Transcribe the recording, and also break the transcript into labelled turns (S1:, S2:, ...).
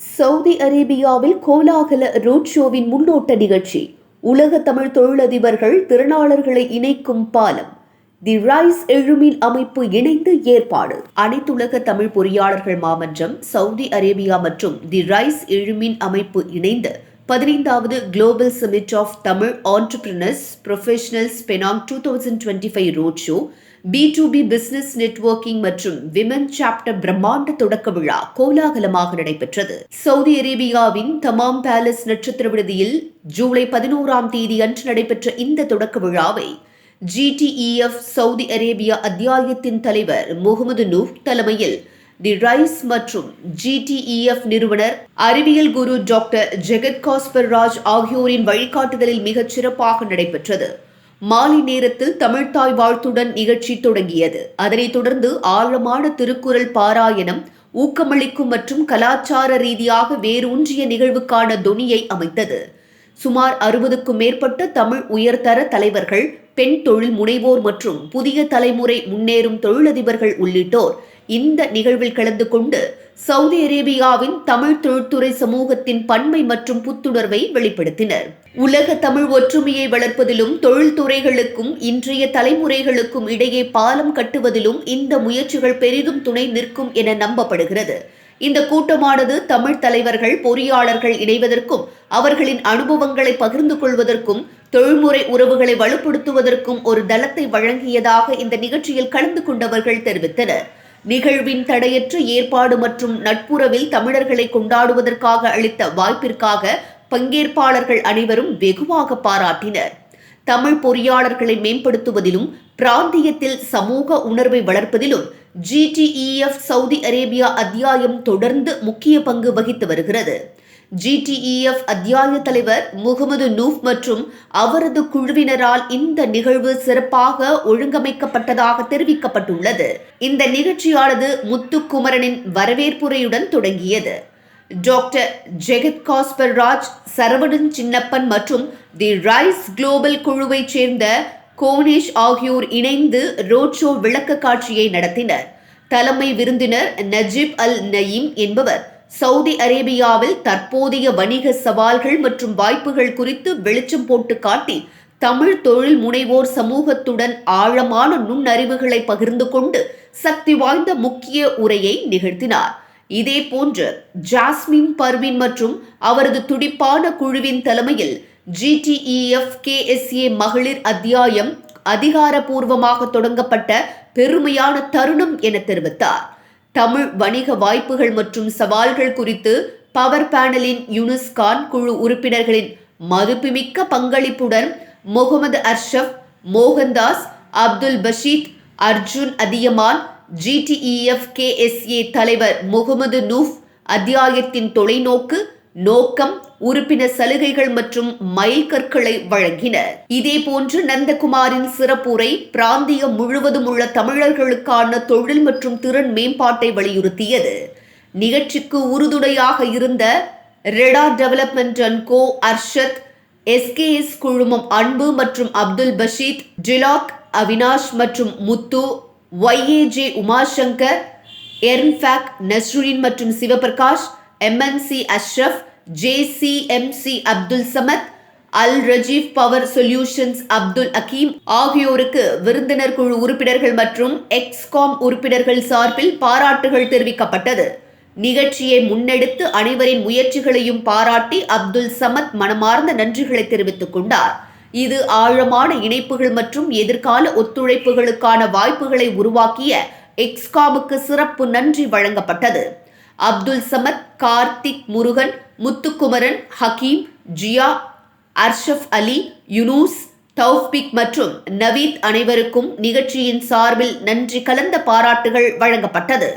S1: Saudi அரேபியாவில் கோலாகல road ஷோவின் முன்னோட்ட நிகழ்ச்சி. உலக தமிழ் தொழிலதிபர்கள் திறனாளர்களை இணைக்கும் பாலம். தி ரைஸ் எழுமின் அமைப்பு இணைந்து ஏற்பாடு. அனைத்துலக தமிழ் பொறியாளர்கள் மாமன்றம் சவுதி அரேபியா மற்றும் தி ரைஸ் எழுமின் அமைப்பு இணைந்து பதினைந்தாவது global summit of Tamil entrepreneurs professionals Penang two thousand twenty five road show B to B business networking மற்றும் விமன் சாப்டர் பிரம்மாண்ட தொடக்க விழா கோலாகலமாக நடைபெற்றது. சவுதி அரேபியாவின் தமாம் பேலஸ் நட்சத்திர விடுதியில் ஜூலை பதினோராம் தேதி அன்று நடைபெற்ற இந்த தொடக்க விழாவை ஜிடிஇஎஃப் சவுதி அரேபியா அத்தியாயத்தின் தலைவர் முகமது நூஃப் தலைமையில் தி ரைஸ் மற்றும் ஜிடிஇஎஃப் நிறுவனர் அறிவியல் குரு டாக்டர் ஜெகத் காஸ்பர் ராஜ் ஆகியோரின் வழிகாட்டுதலில் மிகச் சிறப்பாக நடைபெற்றது. மாலை நேரத்தில் தமிழ்தாய் வாழ்த்துடன் நிகழ்ச்சி தொடங்கியது. அதனைத் தொடர்ந்து ஆழமான திருக்குறள் பாராயணம் ஊக்கமளிக்கும் மற்றும் கலாச்சார ரீதியாக வேரூன்றிய நிகழ்வுக்கான தொனியை அமைத்தது. சுமார் அறுபதுக்கும் மேற்பட்ட தமிழ் உயர்தர தலைவர்கள் பெண் தொழில் முனைவோர் மற்றும் புதிய தலைமுறை முன்னேறும் தொழிலதிபர்கள் உள்ளிட்டோர் இந்த நிகழ்வில் கலந்து கொண்டு சவுதி அரேபியாவின் தமிழ் தொழில்துறை சமூகத்தின் பன்மை மற்றும் புத்துணர்வை வெளிப்படுத்தினர். உலக தமிழ் ஒற்றுமையை வளர்ப்பதிலும் தொழில்துறைகளுக்கும் இன்றைய தலைமுறைகளுக்கும் இடையே பாலம் கட்டுவதிலும் இந்த முயற்சிகள் பெரிதும் துணை நிற்கும் என நம்பப்படுகிறது. இந்த கூட்டமானது தமிழ் தலைவர்கள் பொறியாளர்கள் இணைவதற்கும் அவர்களின் அனுபவங்களை பகிர்ந்து கொள்வதற்கும் தொழில்முறை உறவுகளை வலுப்படுத்துவதற்கும் ஒரு தளத்தை வழங்கியதாக இந்த நிகழ்ச்சியில் கலந்து கொண்டவர்கள் தெரிவித்தனர். நிகழ்வின் தடையற்ற ஏற்பாடு மற்றும் நட்புறவில் தமிழர்களை கொண்டாடுவதற்காக அளித்த வாய்ப்பிற்காக பங்கேற்பாளர்கள் அனைவரும் வெகுவாக பாராட்டினர். தமிழ் பொறியாளர்களை மேம்படுத்துவதிலும் பிராந்தியத்தில் சமூக உணர்வை வளர்ப்பதிலும் ஜிடிஇஎஃப் சவுதி அரேபியா அத்தியாயம் தொடர்ந்து முக்கிய பங்கு வகித்து வருகிறது. ஜிடிஇஎஃப் அத்தியாய தலைவர் முகமது நூஃப் மற்றும் அவரது குழுவினரால் இந்த நிகழ்வு சிறப்பாக ஒழுங்கமைக்கப்பட்டதாக தெரிவிக்கப்பட்டுள்ளது. இந்த நிகழ்ச்சியானது முத்துக்குமரனின் வரவேற்புரையுடன் தொடங்கியது. டாக்டர் ஜெகத் காஸ்பர் ராஜ் சரவணன் சின்னப்பன் மற்றும் தி ரைஸ் குளோபல் குழுவைச் சேர்ந்த கோனேஷ் ஆகியோர் இணைந்து ரோட் ஷோ விளக்க காட்சியை நடத்தினர். தலைமை விருந்தினர் நஜீப் அல் நயீம் என்பவர். சவுதி அரேபியாவில் தற்போதைய வணிக சவால்கள் மற்றும் வாய்ப்புகள் குறித்து வெளிச்சம் போட்டு காட்டி தமிழ் தொழில் முனைவோர் சமூகத்துடன் ஆழமான நுண்ணறிவுகளை பகிர்ந்து கொண்டு சக்தி வாய்ந்த முக்கிய உரையை நிகழ்த்தினார். இதே போன்று ஜாஸ்மின் பர்வின் மற்றும் அவரது துடிப்பான குழுவின் தலைமையில் ஜிடிஇஎஃப் கேஎஸ்ஏ மகளிர் அத்தியாயம் அதிகாரப்பூர்வமாக தொடங்கப்பட்ட பெருமையான தருணம் என தெரிவித்தார். தமிழ் வணிக வாய்ப்புகள் மற்றும் சவால்கள் குறித்து பவர் பேனலின் யுனிஸ்கான் குழு உறுப்பினர்களின் மதிப்புமிக்க பங்களிப்புடன் முகமது அர்ஷப் மோகன்தாஸ் அப்துல் பஷீத் அர்ஜுன் அதியமான் ஜிடிஇஎஃப் கேஎஸ்ஏ தலைவர் முகமது நூஃப் அத்தியாயத்தின் தொலைநோக்கு நோக்கம் உறுப்பினர் சலுகைகள் மற்றும் மைல்கற்களை வழங்கினர் இதேபோன்று நந்தகுமாரின் சிறப்புரை பிராந்தியம் முழுவதும் உள்ள தமிழர்களுக்கான தொழில் மற்றும் திறன் மேம்பாட்டை வலியுறுத்தியது. நிகழ்ச்சிக்கு உறுதுணையாக இருந்த Reda development and co Arshad SKS குழுமம் அன்பு மற்றும் அப்துல் பஷீத் டிலாக் அவினாஷ் மற்றும் முத்து ஒய்ஏஜே உமாசங்கர் எர்ன்ஃபேக் நஸ்ருலின் மற்றும் Sivaprakash MNC Ashraf JCMC Abdul Samad Al Rajeeb power solutions Abdul Hakeem ஆகியோருக்கு விருந்தினர் குழு உறுப்பினர்கள் மற்றும் எக்ஸ்காம் உறுப்பினர்கள் சார்பில் பாராட்டுகள் தெரிவிக்கப்பட்டது. நிகழ்ச்சியை முன்னெடுத்து அனைவரின் முயற்சிகளையும் பாராட்டி அப்துல் சமத் மனமார்ந்த நன்றிகளை தெரிவித்துக் கொண்டார். இது ஆழமான இணைப்புகள் மற்றும் எதிர்கால ஒத்துழைப்புகளுக்கான வாய்ப்புகளை உருவாக்கிய எக்ஸ்காமுக்கு சிறப்பு நன்றி வழங்கப்பட்டது. அப்துல் சமத் கார்த்திக் முருகன் முத்துக்குமரன் ஹக்கீம் ஜியா அர்ஷப் அலி யுனூஸ் தௌஃபிக் மற்றும் நவீத் அனைவருக்கும் நிகழ்ச்சியின் சார்பில் நன்றி கலந்த பாராட்டுகள் வழங்கப்பட்டது.